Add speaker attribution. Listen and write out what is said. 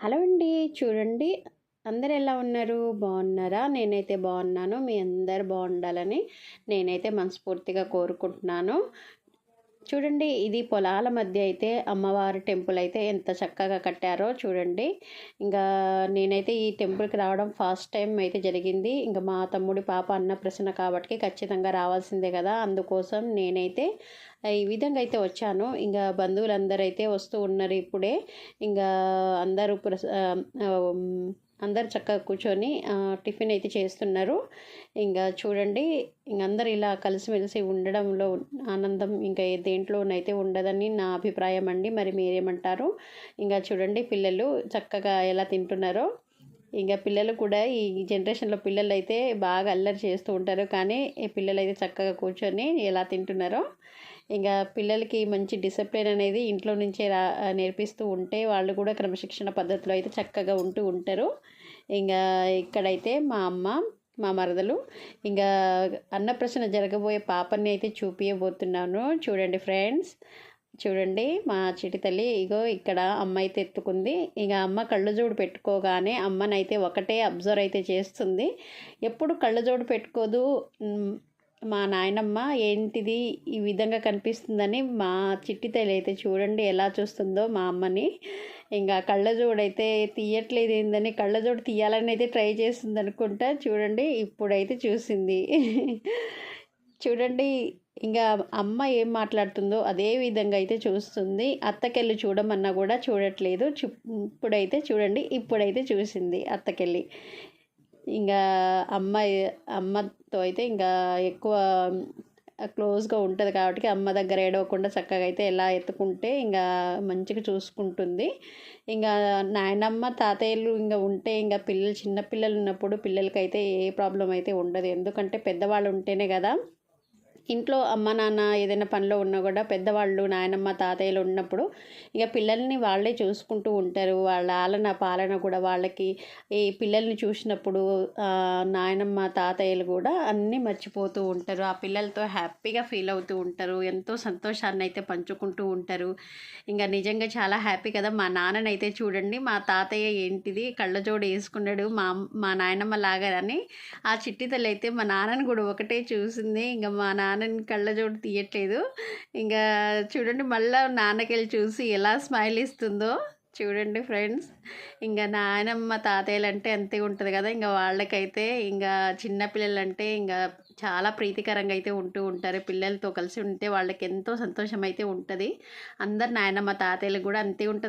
Speaker 1: Hello అండి. చూడండి. అందరు ఎలా ఉన్నారు? బాగున్నారా? నేనైతే బాగున్నాను. మీ అందరు బాగుండాలని నేనైతే మనస్ఫూర్తిగా కోరుకుంటున్నాను. చూడండి ఇది పొలాల మధ్య అయితే అమ్మవారి టెంపుల్ అయితే ఎంత చక్కగా కట్టారో చూడండి. ఇంకా నేనైతే ఈ టెంపుల్కి రావడం ఫస్ట్ టైం అయితే జరిగింది. ఇంకా మా తమ్ముడి పాప అన్న ప్రశ్న కాబట్టి ఖచ్చితంగా రావాల్సిందే కదా. అందుకోసం నేనైతే ఈ విధంగా అయితే వచ్చాను. ఇంకా బంధువులందరూ అయితే వస్తూ ఉన్నారు ఇప్పుడే. ఇంకా అందరూ ప్రస అందరు చక్కగా కూర్చొని టిఫిన్ అయితే చేస్తున్నారు. ఇంకా చూడండి ఇంక అందరు ఇలా కలిసిమెలిసి ఉండడంలో ఆనందం ఇంకా దేంట్లోనైతే ఉండదని నా అభిప్రాయం అండి. మరి మీరేమంటారు? ఇంకా చూడండి పిల్లలు చక్కగా ఎలా తింటున్నారో. ఇంకా పిల్లలు కూడా ఈ జనరేషన్లో పిల్లలు అయితే బాగా అల్లరి చేస్తూ ఉంటారు. కానీ ఈ పిల్లలు అయితే చక్కగా కూర్చొని ఎలా తింటున్నారో. ఇంకా పిల్లలకి మంచి డిసిప్లిన్ అనేది ఇంట్లో నుంచే రా నేర్పిస్తూ ఉంటే వాళ్ళు కూడా క్రమశిక్షణ పద్ధతిలో అయితే చక్కగా ఉంటూ ఉంటారు. ఇంకా ఇక్కడైతే మా అమ్మ మా మరదలు ఇంకా అన్నప్రసన్న జరగబోయే పాపని అయితే చూపించబోతున్నాను చూడండి ఫ్రెండ్స్ చూడండి మా చిటి తల్లి ఇగో ఇక్కడ అమ్మ అయితే ఎత్తుకుంది. ఇక అమ్మ కళ్ళజోడు పెట్టుకోగానే అమ్మనైతే ఒకటే అబ్జర్వ్ అయితే చేస్తుంది. ఎప్పుడు కళ్ళజోడు పెట్టుకోదు మా నాయనమ్మ ఏంటిది ఈ విధంగా కనిపిస్తుందని మా చిట్టి తల్లి అయితే చూడండి ఎలా చూస్తుందో మా అమ్మని. ఇంకా కళ్ళజోడైతే తీయట్లేదు ఏందని కళ్ళజోడు తీయాలని అయితే ట్రై చేస్తుంది అనుకుంటా. చూడండి ఇప్పుడైతే చూసింది. చూడండి ఇంకా అమ్మ ఏం మాట్లాడుతుందో అదే విధంగా అయితే చూస్తుంది. అత్తకెళ్ళి చూడమన్నా కూడా చూడట్లేదు. ఇప్పుడైతే చూడండి ఇప్పుడైతే చూసింది అత్తకెళ్ళి. ఇంకా అమ్మ అమ్మతో అయితే ఇంకా ఎక్కువ క్లోజ్గా ఉంటుంది కాబట్టి అమ్మ దగ్గర ఏడవకుండా చక్కగా అయితే ఎలా ఎత్తుకుంటే ఇంకా మంచిగా చూసుకుంటుంది. ఇంకా నాయనమ్మ తాతయ్యలు ఇంకా ఉంటే ఇంకా పిల్లలు చిన్న పిల్లలు ఉన్నప్పుడు పిల్లలకైతే ఏ ప్రాబ్లం అయితే ఉండదు. ఎందుకంటే పెద్దవాళ్ళు ఉంటేనే కదా ఇంట్లో అమ్మ నాన్న ఏదైనా పనిలో ఉన్నా కూడా పెద్దవాళ్ళు నాయనమ్మ తాతయ్యలు ఉన్నప్పుడు ఇక పిల్లల్ని వాళ్ళే చూసుకుంటూ ఉంటారు. వాళ్ళ ఆలన పాలన కూడా వాళ్ళకి ఈ పిల్లల్ని చూసినప్పుడు నాయనమ్మ తాతయ్యలు కూడా అన్నీ మర్చిపోతూ ఉంటారు. ఆ పిల్లలతో హ్యాపీగా ఫీల్ అవుతూ ఉంటారు. ఎంతో సంతోషాన్ని అయితే పంచుకుంటూ ఉంటారు. ఇంకా నిజంగా చాలా హ్యాపీ కదా. మా నాన్ననైతే చూడండి మా తాతయ్య ఏంటిది? కళ్ళజోడు వేసుకున్నాడు. మా మా నాయనమ్మ లాగా అని ఆ చిట్టి తల్లి అయితే మా నాన్నని కూడా ఒకటే చూసింది. ఇంకా మా నాన్న నాన్నని కళ్ళజోడు తీయట్లేదు. ఇంకా చూడండి మళ్ళీ నాన్నకెళ్ళి చూసి ఎలా స్మైల్ ఇస్తుందో చూడండి ఫ్రెండ్స్. ఇంకా నాయనమ్మ తాతయ్యలు అంటే అంతే ఉంటుంది కదా ఇంకా వాళ్ళకైతే ఇంకా చిన్నపిల్లలు అంటే ఇంకా చాలా ప్రీతికరంగా అయితే ఉంటూ ఉంటారు. పిల్లలతో కలిసి ఉంటే వాళ్ళకి ఎంతో సంతోషం అయితే ఉంటుంది. అందరు నాయనమ్మ తాతయ్యలకు కూడా అంతే ఉంటుంది